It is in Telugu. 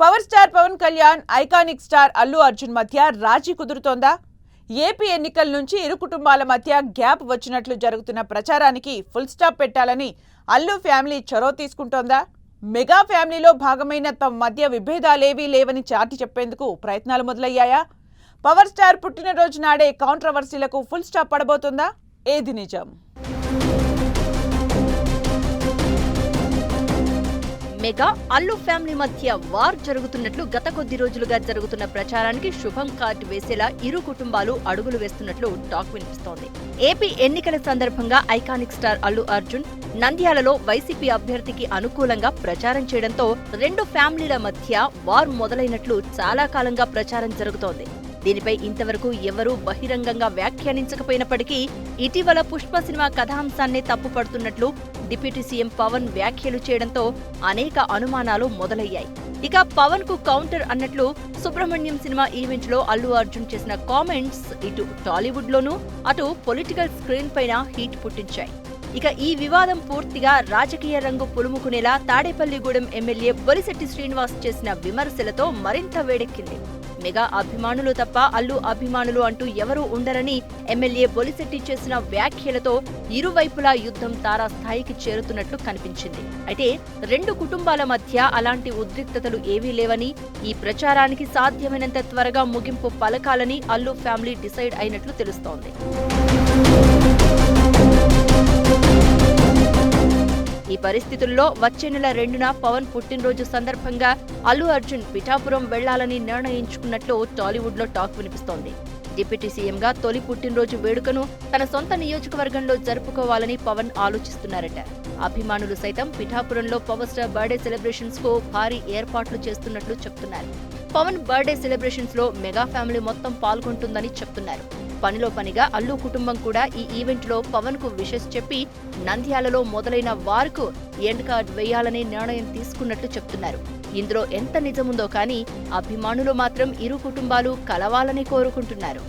Power star Pawan Kalyan iconic star Allu Arjun మధ్య రాజీ కుదురుతోందా? ఏపీ ఎన్నికల నుంచి ఇరు కుటుంబాల మధ్య గ్యాప్ వచ్చినట్లు జరుగుతున్న ప్రచారానికి ఫుల్ స్టాప్ పెట్టాలని అల్లు ఫ్యామిలీ చొరవ తీసుకుంటోందా? మెగా ఫ్యామిలీలో భాగమైన తమ మధ్య విభేదాలేవీ లేవని చాటి చెప్పేందుకు ప్రయత్నాలు మొదలయ్యాయా? పవర్ స్టార్ పుట్టినరోజు నాడే కాంట్రవర్సీలకు ఫుల్ స్టాప్ పడబోతుందా? ఏది నిజం? మెగా అల్లు ఫ్యామిలీ మధ్య వార్ జరుగుతున్నట్లు గత కొద్ది రోజులుగా జరుగుతున్న ప్రచారానికి శుభం కార్డు వేసేలా ఇరు కుటుంబాలు అడుగులు వేస్తున్నట్లు టాక్ వినిపిస్తోంది. ఏపీ ఎన్నికల సందర్భంగా ఐకానిక్ స్టార్ అల్లు అర్జున్ నంద్యాలలో వైసీపీ అభ్యర్థికి అనుకూలంగా ప్రచారం చేయడంతో రెండు ఫ్యామిలీల మధ్య వార్ మొదలైనట్లు చాలా కాలంగా ప్రచారం జరుగుతోంది. దీనిపై ఇంతవరకు ఎవరూ బహిరంగంగా వ్యాఖ్యానించకపోయినప్పటికీ ఇటీవల పుష్ప సినిమా కథాంశాన్నే తప్పుపడుతున్నట్లు డిప్యూటీ సీఎం పవన్ వ్యాఖ్యలు చేయడంతో అనేక అనుమానాలు మొదలయ్యాయి. ఇక పవన్కు కౌంటర్ అన్నట్లు సుబ్రహ్మణ్యం సినిమా ఈవెంట్లో అల్లు అర్జున్ చేసిన కామెంట్స్ ఇటు టాలీవుడ్ లోనూ అటు పొలిటికల్ స్క్రీన్ పైన హీట్ పుట్టించాయి. ఇక ఈ వివాదం పూర్తిగా రాజకీయ రంగు పులుముకునేలా తాడేపల్లిగూడెం ఎమ్మెల్యే బొలిశెట్టి శ్రీనివాస్ చేసిన విమర్శలతో మరింత వేడెక్కింది. మెగా అభిమానులు తప్ప అల్లు అభిమానులు అంటూ ఎవరూ ఉండరని ఎమ్మెల్యే బొలిశెట్టి చేసిన వ్యాఖ్యలతో ఇరువైపులా యుద్ధం తారాస్థాయికి చేరుతున్నట్లు కనిపించింది. అయితే రెండు కుటుంబాల మధ్య అలాంటి ఉద్రిక్తతలు ఏవీ లేవని ఈ ప్రచారానికి సాధ్యమైనంత త్వరగా ముగింపు పలకాలని అల్లు ఫ్యామిలీ డిసైడ్ అయినట్లు తెలుస్తోంది. పరిస్థితుల్లో వచ్చే నెల రెండున పవన్ పుట్టినరోజు సందర్భంగా అల్లు అర్జున్ పిఠాపురం వెళ్ళాలని నిర్ణయించుకున్నట్లు టాలీవుడ్లో టాక్ వినిపిస్తోంది. డిప్యూటీ సీఎంగా తొలి పుట్టినరోజు వేడుకను తన సొంత నియోజకవర్గంలో జరుపుకోవాలని పవన్ ఆలోచిస్తున్నారట. అభిమానులు సైతం పిఠాపురంలో పవర్ స్టార్ బర్త్డే సెలబ్రేషన్స్కు భారీ ఏర్పాట్లు చేస్తున్నట్లు చెప్తున్నారు. పవన్ బర్త్డే సెలబ్రేషన్స్లో మెగా ఫ్యామిలీ మొత్తం పాల్గొంటుందని చెప్తున్నారు. పనిలో పనిగా అల్లు కుటుంబం కూడా ఈ ఈవెంట్లో పవన్కు విషెస్ చెప్పి నంద్యాలలో మొదలైన వార్కు ఎండ్ కార్డ్ వేయాలనే నిర్ణయం తీసుకున్నట్లు చెప్తున్నారు. ఇందులో ఎంత నిజముందో కానీ అభిమానులు మాత్రం ఇరు కుటుంబాలు కలవాలని కోరుకుంటున్నారు.